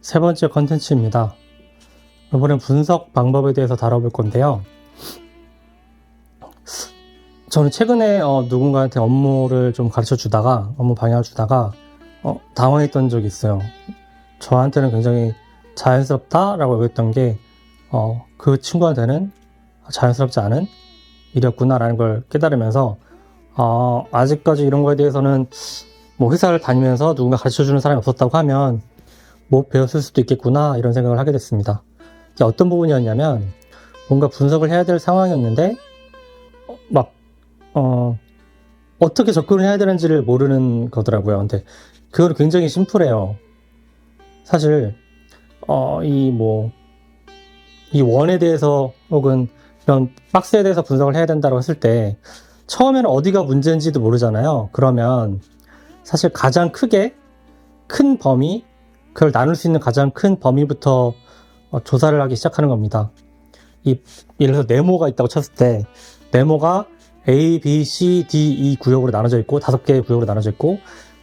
세 번째 컨텐츠입니다. 이번엔 분석 방법에 대해서 다뤄볼 건데요. 저는 최근에 어, 누군가한테 업무를 좀 가르쳐 주다가, 업무 방향을 주다가, 어, 당황했던 적이 있어요. 저한테는 굉장히 자연스럽다라고 여겼던 게, 어, 그 친구한테는 자연스럽지 않은 일이었구나라는 걸 깨달으면서, 어, 아직까지 이런 거에 대해서는 뭐 회사를 다니면서 누군가 가르쳐 주는 사람이 없었다고 하면 못 배웠을 수도 있겠구나 이런 생각을 하게 됐습니다. 이게 어떤 부분이었냐면 뭔가 분석을 해야 될 상황이었는데 어, 막 어, 어떻게 접근을 해야 되는지를 모르는 거더라고요. 근데 그건 굉장히 심플해요. 사실 어, 이 뭐 이 원에 대해서 혹은 이런 박스에 대해서 분석을 해야 된다고 했을 때 처음에는 어디가 문제인지도 모르잖아요. 그러면 사실 가장 크게 큰 범위, 그걸 나눌 수 있는 가장 큰 범위부터 어, 조사를 하기 시작하는 겁니다. 이, 예를 들어서 네모가 있다고 쳤을 때, 네모가 A, B, C, D, E 구역으로 나눠져 있고, 다섯 개의 구역으로 나눠져 있고,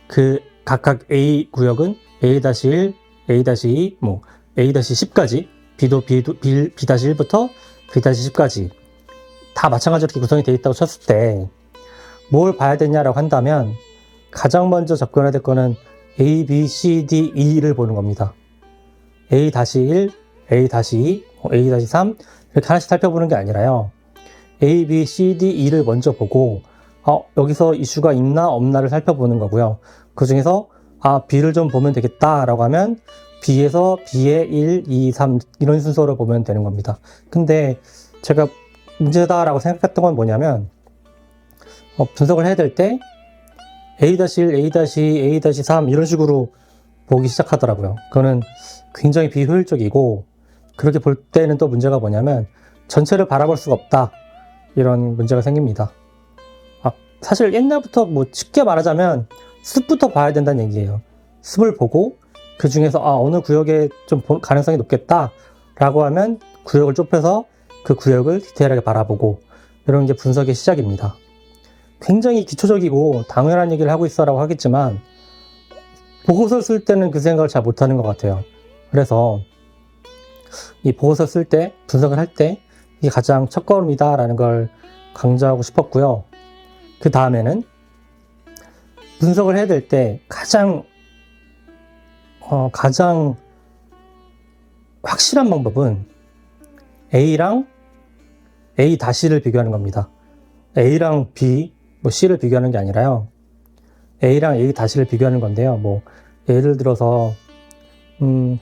그 각각 A 구역은 A-1, A-2, 뭐, A-10까지, B도 B도, B, B-1부터 B-10까지 다 마찬가지로 이렇게 구성이 되어 있다고 쳤을 때, 뭘 봐야 되냐라고 한다면, 가장 먼저 접근해야 될 거는 A, B, C, D, E를 보는 겁니다. A-1, A-2, A-3 이렇게 하나씩 살펴보는 게 아니라요. A, B, C, D, E를 먼저 보고 어, 여기서 이슈가 있나 없나를 살펴보는 거고요. 그 중에서 아, B를 좀 보면 되겠다라고 하면 B에서 B의 1, 2, 3 이런 순서로 보면 되는 겁니다. 근데 제가 문제다라고 생각했던 건 뭐냐면 어, 분석을 해야 될 때 A-1, A-2, A-3 이런 식으로 보기 시작하더라고요. 그거는 굉장히 비효율적이고 그렇게 볼 때는 또 문제가 뭐냐면 전체를 바라볼 수가 없다. 이런 문제가 생깁니다. 아, 사실 옛날부터 뭐 쉽게 말하자면 숲부터 봐야 된다는 얘기예요. 숲을 보고 그 중에서 아, 어느 구역에 좀 가능성이 높겠다. 라고 하면 구역을 좁혀서 그 구역을 디테일하게 바라보고 이런 게 분석의 시작입니다. 굉장히 기초적이고 당연한 얘기를 하고 있어라고 하겠지만 보고서 쓸 때는 그 생각을 잘 못하는 것 같아요. 그래서 이 보고서 쓸 때 분석을 할 때 이게 가장 첫걸음이다라는 걸 강조하고 싶었고요. 그 다음에는 분석을 해야 될 때 가장 어, 가장 확실한 방법은 A랑 A 다시를 비교하는 겁니다. A랑 B, 뭐 C를 비교하는 게 아니라요. A랑 A 다시를 비교하는 건데요. 뭐 예를 들어서 음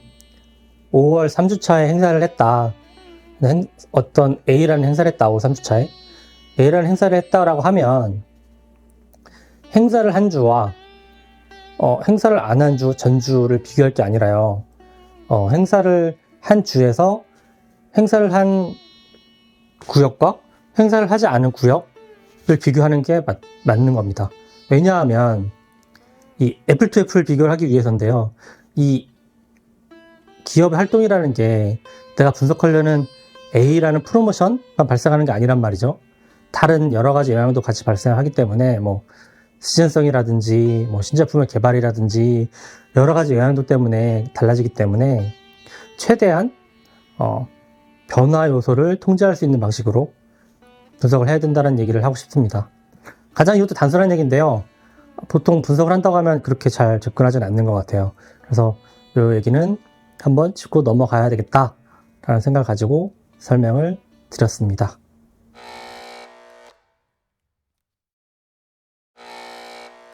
5월 3주차에 행사를 했다. 행, 어떤 A라는 행사를 했다. 5월 3주차에 A라는 행사를 했다라고 하면 행사를 한 주와 어, 행사를 안 한 주, 전주를 비교할 게 아니라요. 어, 행사를 한 주에서 행사를 한 구역과 행사를 하지 않은 구역, 를 비교하는 게 맞, 맞는 겁니다. 왜냐하면 이 애플 투 애플을 비교를 하기 위해서인데요. 이 기업의 활동이라는 게 내가 분석하려는 A라는 프로모션만 발생하는 게 아니란 말이죠. 다른 여러 가지 영향도 같이 발생하기 때문에 뭐 시즌성이라든지 뭐 신제품의 개발이라든지 여러 가지 영향도 때문에 달라지기 때문에 최대한 어, 변화 요소를 통제할 수 있는 방식으로 분석을 해야 된다는 얘기를 하고 싶습니다. 가장 이것도 단순한 얘기인데요. 보통 분석을 한다고 하면 그렇게 잘 접근하지는 않는 것 같아요. 그래서 이 얘기는 한번 짚고 넘어가야 되겠다라는 생각을 가지고 설명을 드렸습니다.